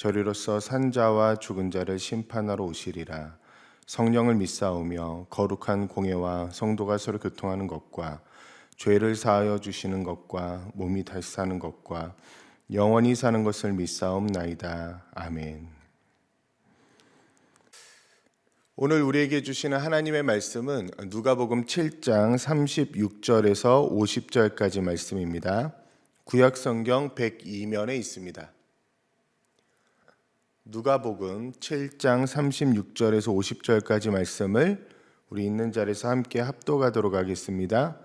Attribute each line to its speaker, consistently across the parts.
Speaker 1: 저리로서 산자와 죽은 자를 심판하러 오시리라 성령을 믿사오며 거룩한 공예와 성도가 서로 교통하는 것과 죄를 사하여 주시는 것과 몸이 다시 사는 것과 영원히 사는 것을 믿사옵나이다 아멘. 오늘 우리에게 주시는 하나님의 말씀은 누가복음 7장 36절에서 50절까지 말씀입니다. 구약 성경 102면에 있습니다. 누가복음 7장 36절에서 50절까지 말씀을 우리 있는 자리에서 함께 합독하도록 하겠습니다.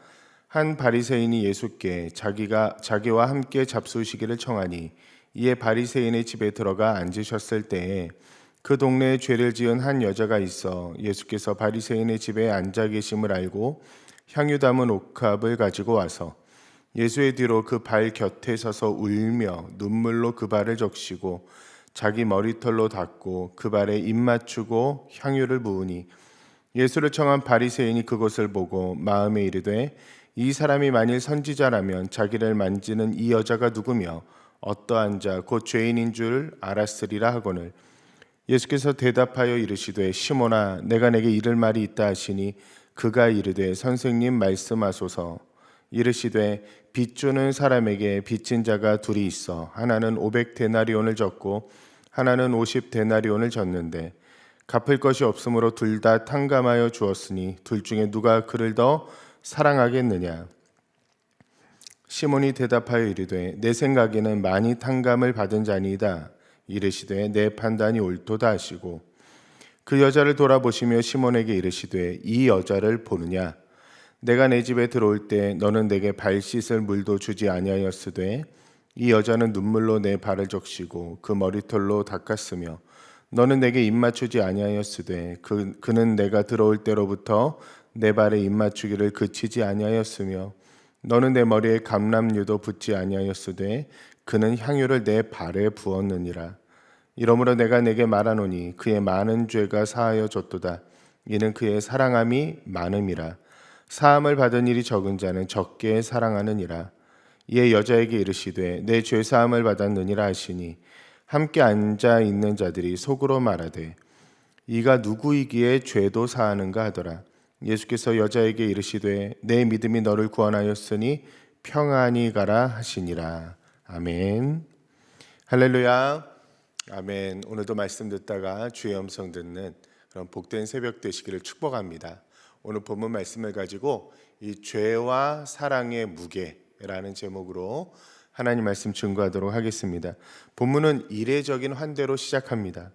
Speaker 1: 한 바리새인이 예수께 자기가 자기와 함께 잡수시기를 청하니 이에 바리새인의 집에 들어가 앉으셨을 때에 그 동네에 죄를 지은 한 여자가 있어 예수께서 바리새인의 집에 앉아 계심을 알고 향유 담은 옥합을 가지고 와서 예수의 뒤로 그 발 곁에 서서 울며 눈물로 그 발을 적시고 자기 머리털로 닦고 그 발에 입 맞추고 향유를 부으니 예수를 청한 바리새인이 그것을 보고 마음에 이르되 이 사람이 만일 선지자라면 자기를 만지는 이 여자가 누구며 어떠한 자 곧 죄인인 줄 알았으리라 하거늘. 예수께서 대답하여 이르시되 시몬아 내가 내게 이를 말이 있다 하시니 그가 이르되 선생님 말씀하소서 이르시되 빚 주는 사람에게 빚진 자가 둘이 있어. 하나는 오백 데나리온을 졌고 하나는 오십 데나리온을 졌는데 갚을 것이 없으므로 둘 다 탕감하여 주었으니 둘 중에 누가 그를 더 사랑하겠느냐? 시몬이 대답하여 이르되 내 생각에는 많이 탕감을 받은 자니이다. 이르시되 내 판단이 옳도다 하시고 그 여자를 돌아보시며 시몬에게 이르시되 이 여자를 보느냐 내가 내 집에 들어올 때 너는 내게 발 씻을 물도 주지 아니하였으되 이 여자는 눈물로 내 발을 적시고 그 머리털로 닦았으며 너는 내게 입 맞추지 아니하였으되 그 그는 내가 들어올 때로부터 내 발에 입 맞추기를 그치지 아니하였으며 너는 내 머리에 감람유도 붓지 아니하였으되 그는 향유를 내 발에 부었느니라. 이러므로 내가 내게 말하노니 그의 많은 죄가 사하여 졌도다. 이는 그의 사랑함이 많음이라 사함을 받은 일이 적은 자는 적게 사랑하느니라 이에 여자에게 이르시되 내 죄 사함을 받았느니라 하시니 함께 앉아 있는 자들이 속으로 말하되 이가 누구이기에 죄도 사하는가 하더라 예수께서 여자에게 이르시되 내 믿음이 너를 구원하였으니 평안히 가라 하시니라 아멘. 할렐루야. 아멘. 오늘도 말씀 듣다가 주의 음성 듣는 그런 복된 새벽 되시기를 축복합니다. 오늘 본문 말씀을 가지고 이 죄와 사랑의 무게라는 제목으로 하나님 말씀 증거하도록 하겠습니다. 본문은 이례적인 환대로 시작합니다.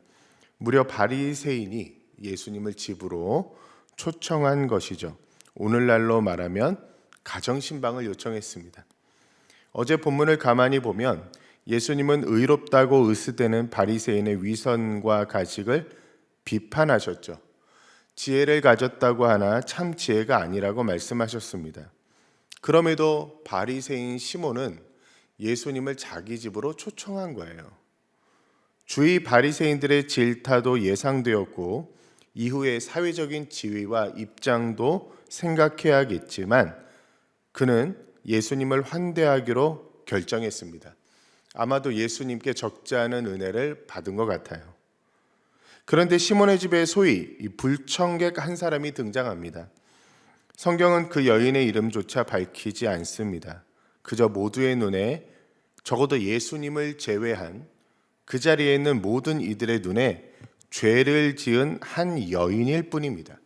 Speaker 1: 무려 바리새인이 예수님을 집으로 초청한 것이죠. 오늘날로 말하면 가정 신방을 요청했습니다. 어제 본문을 가만히 보면 예수님은 의롭다고 으스대는 바리새인의 위선과 가식을 비판하셨죠. 지혜를 가졌다고 하나 참 지혜가 아니라고 말씀하셨습니다. 그럼에도 바리새인 시몬은 예수님을 자기 집으로 초청한 거예요. 주위 바리새인들의 질타도 예상되었고 이후의 사회적인 지위와 입장도 생각해야겠지만 그는 예수님을 환대하기로 결정했습니다. 아마도 예수님께 적지 않은 은혜를 받은 것 같아요. 그런데 시몬의 집에 소위 불청객 한 사람이 등장합니다. 성경은 그 여인의 이름조차 밝히지 않습니다. 그저 모두의 눈에 적어도 예수님을 제외한 그 자리에 있는 모든 이들의 눈에 죄를 지은 한 여인일 뿐입니다.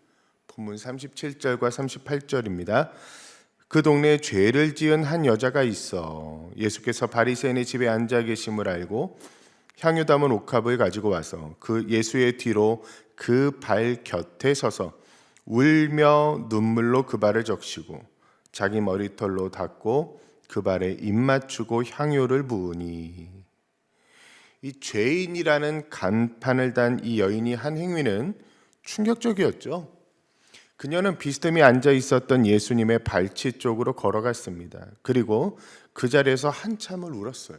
Speaker 1: 본문 37절과 38절입니다. 그 동네에 죄를 지은 한 여자가 있어 예수께서 바리새인의 집에 앉아 계심을 알고 향유 담은 옥합을 가지고 와서 그 예수의 뒤로 그 발 곁에 서서 울며 눈물로 그 발을 적시고 자기 머리털로 닦고 그 발에 입 맞추고 향유를 부으니 이 죄인이라는 간판을 단 이 여인이 한 행위는 충격적이었죠. 그녀는 비스듬히 앉아 있었던 예수님의 발치 쪽으로 걸어갔습니다. 그리고 그 자리에서 한참을 울었어요.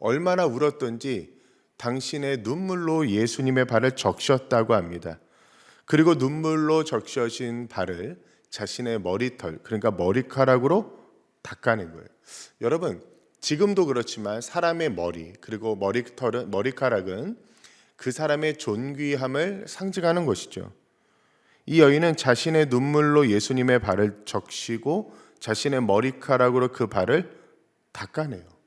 Speaker 1: 얼마나 울었던지 당신의 눈물로 예수님의 발을 적셨다고 합니다. 그리고 눈물로 적셔진 발을 자신의 머리털, 그러니까 머리카락으로 닦아낸 거예요. 여러분, 지금도 그렇지만 사람의 머리, 그리고 머리털은, 머리카락은 그 사람의 존귀함을 상징하는 것이죠. 이 여인은 자신의 눈물로 예수님의 발을 적시고 자신의 머리카락으로 그 발을 닦아내요.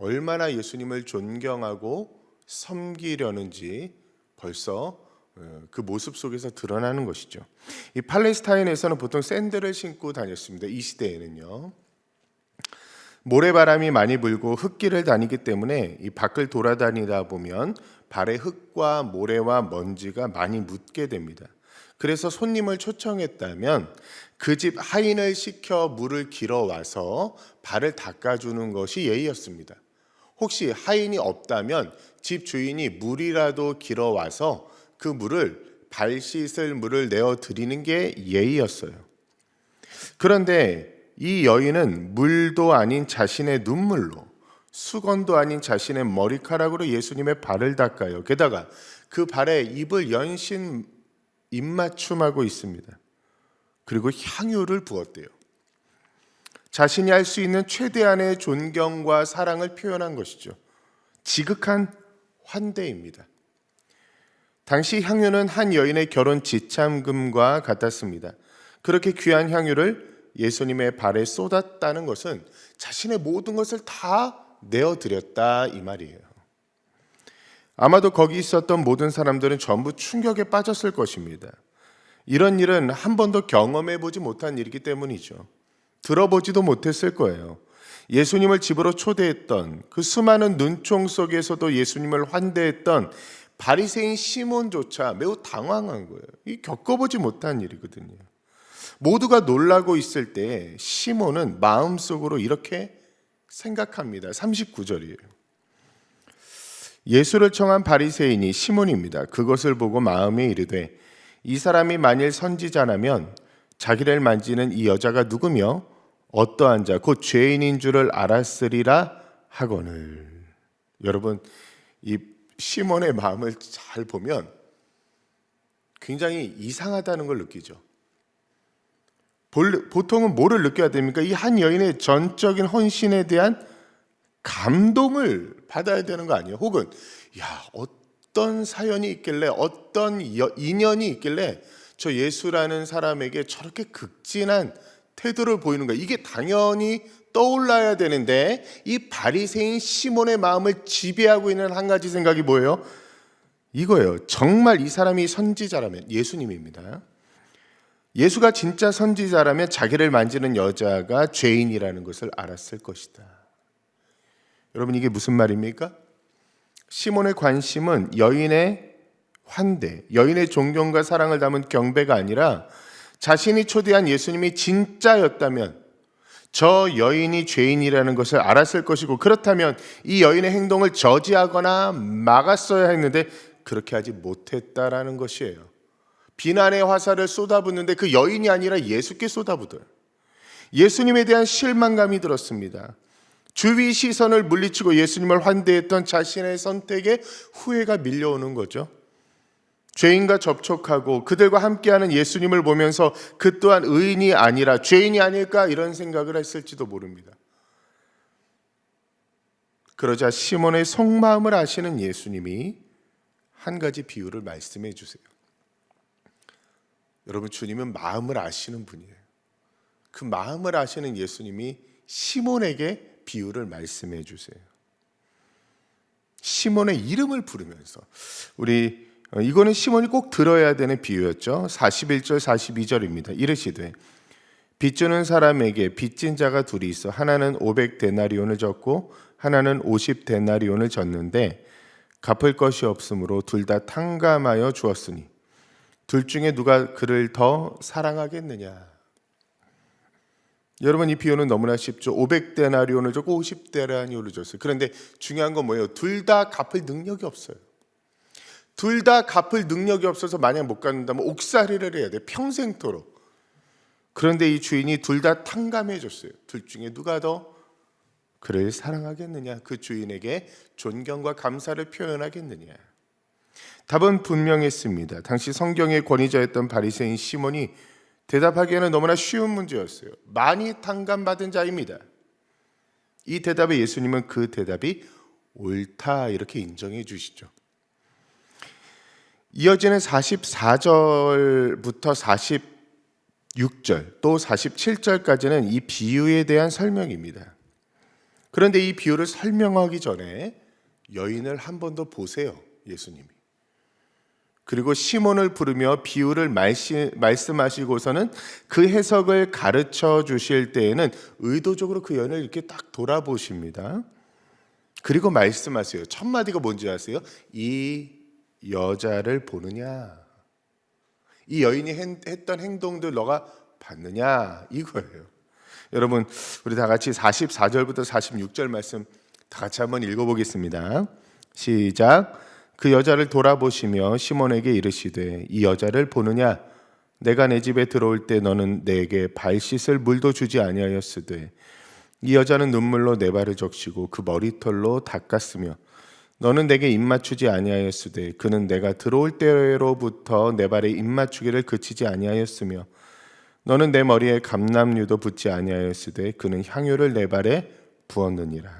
Speaker 1: 얼마나 예수님을 존경하고 섬기려는지 벌써 어, 그 모습 속에서 드러나는 것이죠. 이 팔레스타인에서는 보통 샌들을 신고 다녔습니다. 이 시대에는요. 모래바람이 많이 불고 흙길을 다니기 때문에 이 밖을 돌아다니다 보면 발에 흙과 모래와 먼지가 많이 묻게 됩니다. 그래서 손님을 초청했다면 그 집 하인을 시켜 물을 길어 와서 발을 닦아주는 것이 예의였습니다. 혹시 하인이 없다면 집 주인이 물이라도 길어 와서 그 물을 발 씻을 물을 내어 드리는 게 예의였어요. 그런데 이 여인은 물도 아닌 자신의 눈물로 수건도 아닌 자신의 머리카락으로 예수님의 발을 닦아요. 게다가 그 발에 입을 연신 입맞춤하고 있습니다. 그리고 향유를 부었대요. 자신이 할 수 있는 최대한의 존경과 사랑을 표현한 것이죠. 지극한 환대입니다. 당시 향유는 한 여인의 결혼 지참금과 같았습니다. 그렇게 귀한 향유를 예수님의 발에 쏟았다는 것은 자신의 모든 것을 다 내어드렸다 이 말이에요. 아마도 거기 있었던 모든 사람들은 전부 충격에 빠졌을 것입니다. 이런 일은 한 번도 경험해 보지 못한 일이기 때문이죠. 들어보지도 못했을 거예요. 예수님을 집으로 초대했던 그 수많은 눈총 속에서도 예수님을 환대했던 바리새인 시몬조차 매우 당황한 거예요. 이 겪어보지 못한 일이거든요. 모두가 놀라고 있을 때 시몬은 마음속으로 이렇게 생각합니다. 39절이에요. 예수를 청한 바리새인이 시몬입니다. 그것을 보고 마음에 이르되 이 사람이 만일 선지자라면 자기를 만지는 이 여자가 누구며 어떠한 자 곧 죄인인 줄을 알았으리라 하거늘. 여러분 이 시몬의 마음을 잘 보면 굉장히 이상하다는 걸 느끼죠. 보통은 뭐를 느껴야 됩니까? 이 한 여인의 전적인 헌신에 대한 감동을 받아야 되는 거 아니에요? 혹은 야 어떤 사연이 있길래 어떤 인연이 있길래 저 예수라는 사람에게 저렇게 극진한 태도를 보이는 가 이게 당연히 떠올라야 되는데 이 바리새인 시몬의 마음을 지배하고 있는 한 가지 생각이 뭐예요? 이거예요. 정말 이 사람이 선지자라면 예수님입니다. 예수가 진짜 선지자라면 자기를 만지는 여자가 죄인이라는 것을 알았을 것이다. 여러분 이게 무슨 말입니까? 시몬의 관심은 여인의 환대, 여인의 존경과 사랑을 담은 경배가 아니라 자신이 초대한 예수님이 진짜였다면 저 여인이 죄인이라는 것을 알았을 것이고 그렇다면 이 여인의 행동을 저지하거나 막았어야 했는데 그렇게 하지 못했다라는 것이에요. 비난의 화살을 쏟아붓는데 그 여인이 아니라 예수께 쏟아부들. 예수님에 대한 실망감이 들었습니다. 주위 시선을 물리치고 예수님을 환대했던 자신의 선택에 후회가 밀려오는 거죠. 죄인과 접촉하고 그들과 함께하는 예수님을 보면서 그 또한 의인이 아니라 죄인이 아닐까 이런 생각을 했을지도 모릅니다. 그러자 시몬의 속마음을 아시는 예수님이 한 가지 비유를 말씀해 주세요. 여러분 주님은 마음을 아시는 분이에요. 그 마음을 아시는 예수님이 시몬에게 비유를 말씀해 주세요. 시몬의 이름을 부르면서 우리 어, 이거는 시몬이 꼭 들어야 되는 비유였죠. 41절 42절입니다. 이르시되 빚 주는 사람에게 빚진 자가 둘이 있어 하나는 500 데나리온을 졌고 하나는 50 데나리온을 졌는데 갚을 것이 없으므로 둘 다 탕감하여 주었으니 둘 중에 누가 그를 더 사랑하겠느냐? 여러분 이 비유는 너무나 쉽죠. 500데나리온을 줬고 50데나리온을 줬어요. 그런데 중요한 건 뭐예요? 둘 다 갚을 능력이 없어요. 둘 다 갚을 능력이 없어서 만약 못 갚는다면 옥살이를 해야 돼. 평생토록. 그런데 이 주인이 둘 다 탕감해 줬어요. 둘 중에 누가 더 그를 사랑하겠느냐? 그 주인에게 존경과 감사를 표현하겠느냐? 답은 분명했습니다. 당시 성경의 권위자였던 바리새인 시몬이 대답하기에는 너무나 쉬운 문제였어요. 많이 탕감받은 자입니다. 이 대답에 예수님은 그 대답이 옳다 이렇게 인정해 주시죠. 이어지는 44절부터 46절 또 47절까지는 이 비유에 대한 설명입니다. 그런데 이 비유를 설명하기 전에 여인을 한 번 더 보세요. 예수님이. 그리고 시몬을 부르며 비유를 말시, 말씀하시고서는 그 해석을 가르쳐 주실 때에는 의도적으로 그 여인을 이렇게 딱 돌아보십니다. 그리고 말씀하세요. 첫 마디가 뭔지 아세요? 이 여자를 보느냐? 이 여인이 했- 했던 행동들 너가 봤느냐? 이거예요. 여러분, 우리 다 같이 44절부터 46절 말씀 다 같이 한번 읽어보겠습니다. 시작. 그 여자를 돌아보시며 시몬에게 이르시되 이 여자를 보느냐? 내가 내 집에 들어올 때 너는 내게 발 씻을 물도 주지 아니하였으되 이 여자는 눈물로 내 발을 적시고 그 머리털로 닦았으며 너는 내게 입 맞추지 아니하였으되 그는 내가 들어올 때로부터 내 발에 입 맞추기를 그치지 아니하였으며 너는 내 머리에 감람류도 붓지 아니하였으되 그는 향유를 내 발에 부었느니라.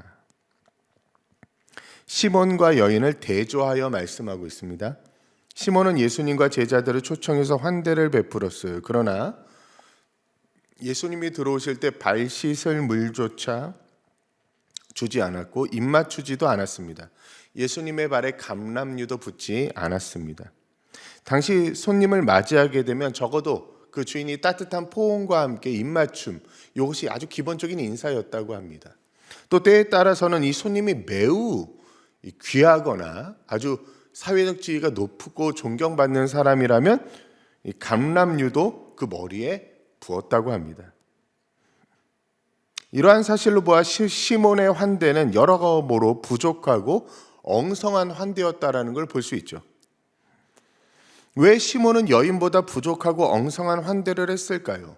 Speaker 1: 시몬과 여인을 대조하여 말씀하고 있습니다. 시몬은 예수님과 제자들을 초청해서 환대를 베풀었어요. 그러나 예수님이 들어오실 때 발 씻을 물조차 주지 않았고 입 맞추지도 않았습니다. 예수님의 발에 감람류도 붓지 않았습니다. 당시 손님을 맞이하게 되면 적어도 그 주인이 따뜻한 포옹과 함께 입맞춤 이것이 아주 기본적인 인사였다고 합니다. 또 때에 따라서는 이 손님이 매우 이 귀하거나 아주 사회적 지위가 높고 존경받는 사람이라면 이 감람류도 그 머리에 부었다고 합니다. 이러한 사실로 보아 시- 시몬의 환대는 여러모로 부족하고 엉성한 환대였다라는 걸 볼 수 있죠. 왜 시몬은 여인보다 부족하고 엉성한 환대를 했을까요?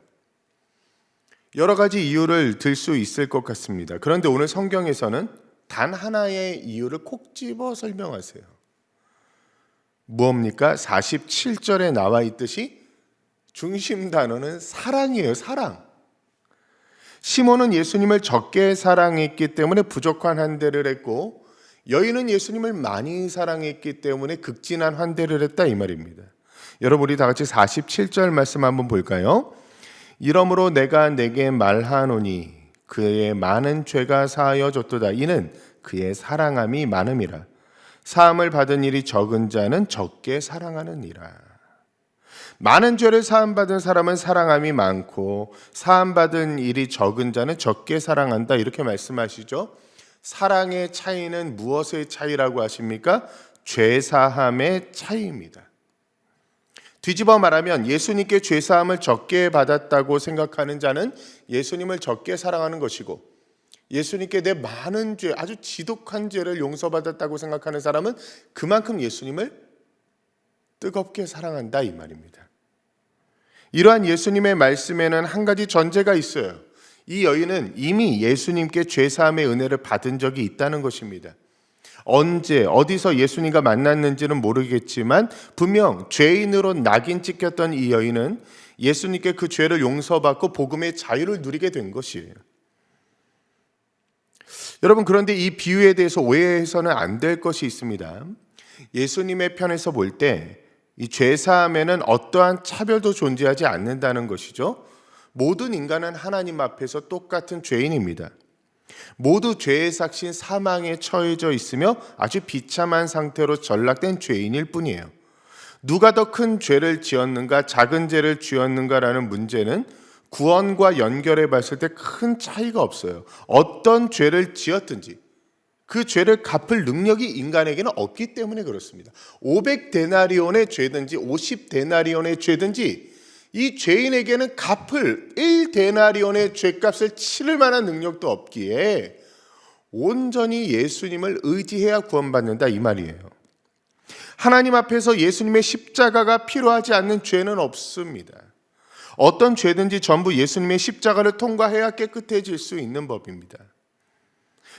Speaker 1: 여러 가지 이유를 들 수 있을 것 같습니다. 그런데 오늘 성경에서는 단 하나의 이유를 콕 집어 설명하세요. 무엇입니까? 47절에 나와 있듯이 중심 단어는 사랑이에요, 사랑. 시몬은 예수님을 적게 사랑했기 때문에 부족한 환대를 했고 여인은 예수님을 많이 사랑했기 때문에 극진한 환대를 했다 이 말입니다. 여러분 우리 다 같이 47절 말씀 한번 볼까요? 이러므로 내가 내게 말하노니 그의 많은 죄가 사하여졌도다 이는 그의 사랑함이 많음이라 사함을 받은 일이 적은 자는 적게 사랑하느니라 많은 죄를 사함받은 사람은 사랑함이 많고 사함받은 일이 적은 자는 적게 사랑한다 이렇게 말씀하시죠. 사랑의 차이는 무엇의 차이라고 하십니까? 죄 사함의 차이입니다. 뒤집어 말하면 예수님께 죄 사함을 적게 받았다고 생각하는 자는 예수님을 적게 사랑하는 것이고 예수님께 내 많은 죄, 아주 지독한 죄를 용서받았다고 생각하는 사람은 그만큼 예수님을 뜨겁게 사랑한다 이 말입니다. 이러한 예수님의 말씀에는 한 가지 전제가 있어요. 이 여인은 이미 예수님께 죄사함의 은혜를 받은 적이 있다는 것입니다. 언제 어디서 예수님과 만났는지는 모르겠지만 분명 죄인으로 낙인 찍혔던 이 여인은 예수님께 그 죄를 용서받고 복음의 자유를 누리게 된 것이에요. 여러분 그런데 이 비유에 대해서 오해해서는 안 될 것이 있습니다. 예수님의 편에서 볼 때 이 죄 사함에는 어떠한 차별도 존재하지 않는다는 것이죠. 모든 인간은 하나님 앞에서 똑같은 죄인입니다. 모두 죄의 삭신 사망에 처해져 있으며 아주 비참한 상태로 전락된 죄인일 뿐이에요. 누가 더 큰 죄를 지었는가, 작은 죄를 지었는가라는 문제는 구원과 연결해 봤을 때 큰 차이가 없어요. 어떤 죄를 지었든지 그 죄를 갚을 능력이 인간에게는 없기 때문에 그렇습니다. 500데나리온의 죄든지 50데나리온의 죄든지 이 죄인에게는 갚을 1데나리온의 죄값을 치를 만한 능력도 없기에 온전히 예수님을 의지해야 구원받는다 이 말이에요. 하나님 앞에서 예수님의 십자가가 필요하지 않는 죄는 없습니다. 어떤 죄든지 전부 예수님의 십자가를 통과해야 깨끗해질 수 있는 법입니다.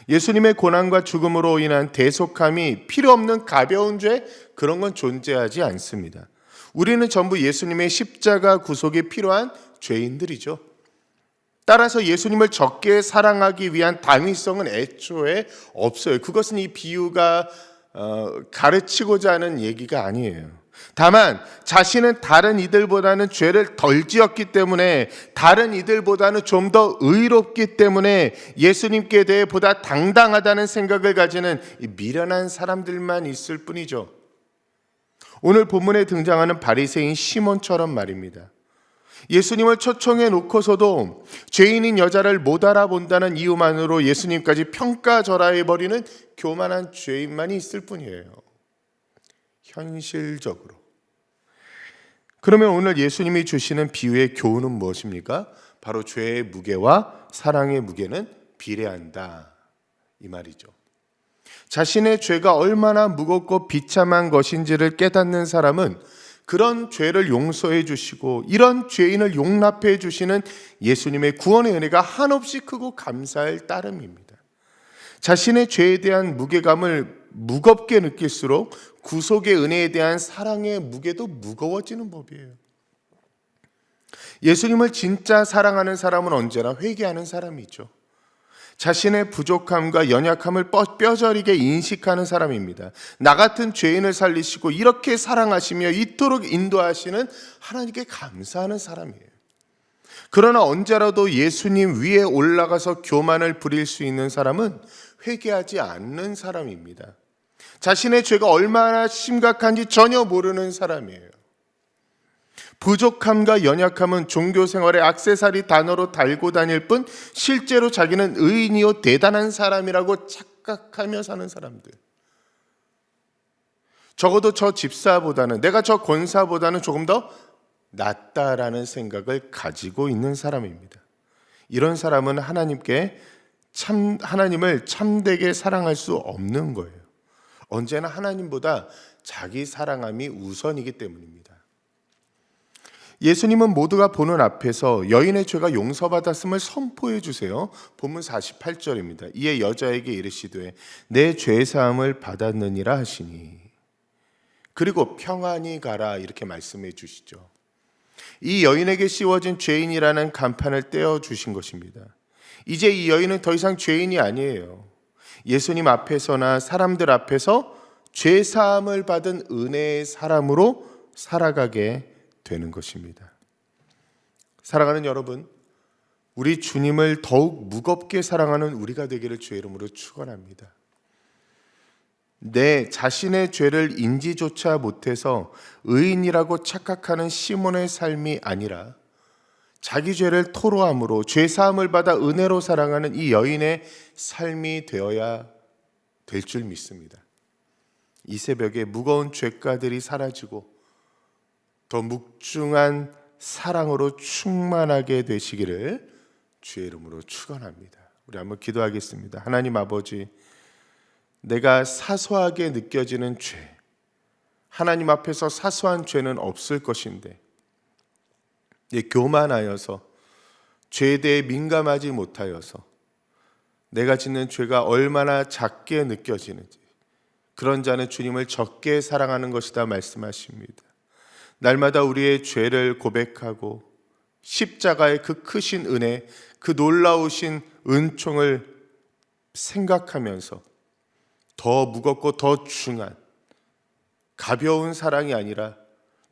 Speaker 1: 예수님의 고난과 죽음으로 인한 대속함이 필요 없는 가벼운 죄 그런 건 존재하지 않습니다. 우리는 전부 예수님의 십자가 구속이 필요한 죄인들이죠. 따라서 예수님을 적게 사랑하기 위한 당위성은 애초에 없어요. 그것은 이 비유가 어, 가르치고자 하는 얘기가 아니에요. 다만 자신은 다른 이들보다는 죄를 덜 지었기 때문에 다른 이들보다는 좀 더 의롭기 때문에 예수님께 대해 보다 당당하다는 생각을 가지는 이 미련한 사람들만 있을 뿐이죠. 오늘 본문에 등장하는 바리새인 시몬처럼 말입니다. 예수님을 초청해 놓고서도 죄인인 여자를 못 알아본다는 이유만으로 예수님까지 평가절하해 버리는 교만한 죄인만이 있을 뿐이에요. 현실적으로. 그러면 오늘 예수님이 주시는 비유의 교훈은 무엇입니까? 바로 죄의 무게와 사랑의 무게는 비례한다. 이 말이죠. 자신의 죄가 얼마나 무겁고 비참한 것인지를 깨닫는 사람은 그런 죄를 용서해 주시고 이런 죄인을 용납해 주시는 예수님의 구원의 은혜가 한없이 크고 감사할 따름입니다. 자신의 죄에 대한 무게감을 무겁게 느낄수록 구속의 은혜에 대한 사랑의 무게도 무거워지는 법이에요. 예수님을 진짜 사랑하는 사람은 언제나 회개하는 사람이죠. 자신의 부족함과 연약함을 뼈- 뼈저리게 인식하는 사람입니다. 나 같은 죄인을 살리시고 이렇게 사랑하시며 이토록 인도하시는 하나님께 감사하는 사람이에요. 그러나 언제라도 예수님 위에 올라가서 교만을 부릴 수 있는 사람은 회개하지 않는 사람입니다. 자신의 죄가 얼마나 심각한지 전혀 모르는 사람이에요. 부족함과 연약함은 종교 생활의 악세사리 단어로 달고 다닐 뿐 실제로 자기는 의인이요 대단한 사람이라고 착각하며 사는 사람들. 적어도 저 집사보다는 내가 저 권사보다는 조금 더 낫다라는 생각을 가지고 있는 사람입니다. 이런 사람은 하나님께 참 하나님을 참되게 사랑할 수 없는 거예요. 언제나 하나님보다 자기 사랑함이 우선이기 때문입니다. 예수님은 모두가 보는 앞에서 여인의 죄가 용서받았음을 선포해 주세요. 본문 48절입니다. 이에 여자에게 이르시되 내 죄 사함을 받았느니라 하시니 그리고 평안히 가라 이렇게 말씀해 주시죠. 이 여인에게 씌워진 죄인이라는 간판을 떼어 주신 것입니다. 이제 이 여인은 더 이상 죄인이 아니에요. 예수님 앞에서나 사람들 앞에서 죄 사함을 받은 은혜의 사람으로 살아가게 되는 것입니다. 사랑하는 여러분, 우리 주님을 더욱 무겁게 사랑하는 우리가 되기를 주의 이름으로 축원합니다. 내 자신의 죄를 인지조차 못해서 의인이라고 착각하는 시몬의 삶이 아니라 자기 죄를 토로함으로 죄 사함을 받아 은혜로 사랑하는 이 여인의 삶이 되어야 될 줄 믿습니다. 이 새벽에 무거운 죄가들이 사라지고 더 묵중한 사랑으로 충만하게 되시기를 주의 이름으로 축원합니다. 우리 한번 기도하겠습니다. 하나님 아버지 내가 사소하게 느껴지는 죄 하나님 앞에서 사소한 죄는 없을 것인데 예, 교만하여서 죄에 대해 민감하지 못하여서 내가 짓는 죄가 얼마나 작게 느껴지는지 그런 자는 주님을 적게 사랑하는 것이다 말씀하십니다. 날마다 우리의 죄를 고백하고 십자가의 그 크신 은혜, 그 놀라우신 은총을 생각하면서 더 무겁고 더 중한 가벼운 사랑이 아니라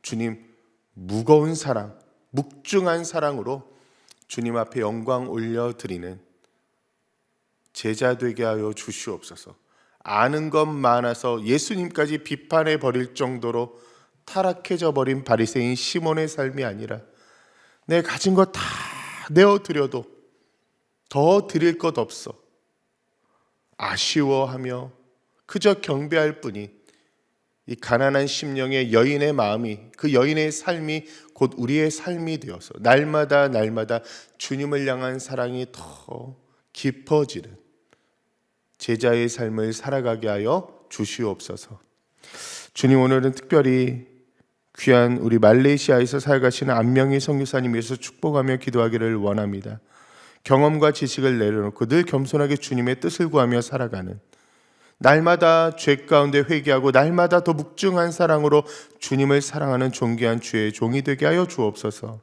Speaker 1: 주님 무거운 사랑, 묵중한 사랑으로 주님 앞에 영광 올려 드리는 제자 되게 하여 주시옵소서. 아는 것 많아서 예수님까지 비판해 버릴 정도로 타락해져 버린 바리새인 시몬의 삶이 아니라 내 가진 것 다 내어 드려도 더 드릴 것 없어. 아쉬워하며 그저 경배할 뿐인 이 가난한 심령의 여인의 마음이 그 여인의 삶이 곧 우리의 삶이 되어서 날마다 날마다 주님을 향한 사랑이 더 깊어지는 제자의 삶을 살아가게 하여 주시옵소서. 주님 오늘은 특별히 귀한 우리 말레이시아에서 살가시는 안명희 선교사님 위해서 축복하며 기도하기를 원합니다. 경험과 지식을 내려놓고 늘 겸손하게 주님의 뜻을 구하며 살아가는 날마다 죄 가운데 회개하고 날마다 더 묵증한 사랑으로 주님을 사랑하는 존귀한 주의 종이 되게 하여 주옵소서.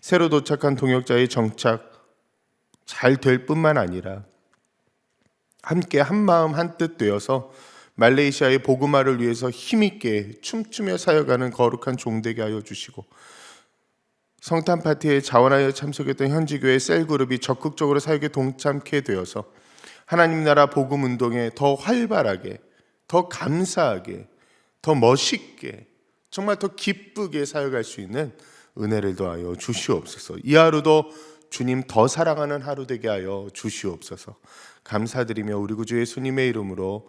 Speaker 1: 새로 도착한 동역자의 정착 잘 될 뿐만 아니라 함께 한 마음 한 뜻 되어서 말레이시아의 복음화를 위해서 힘있게 춤추며 사역하는 거룩한 종 되게 하여 주시고 성탄 파티에 자원하여 참석했던 현지교회 셀그룹이 적극적으로 사역에 동참케 되어서 하나님 나라 복음 운동에 더 활발하게, 더 감사하게, 더 멋있게, 정말 더 기쁘게 사역할 수 있는 은혜를 더하여 주시옵소서. 이 하루도 주님 더 사랑하는 하루 되게 하여 주시옵소서. 감사드리며 우리 구주 예수님의 이름으로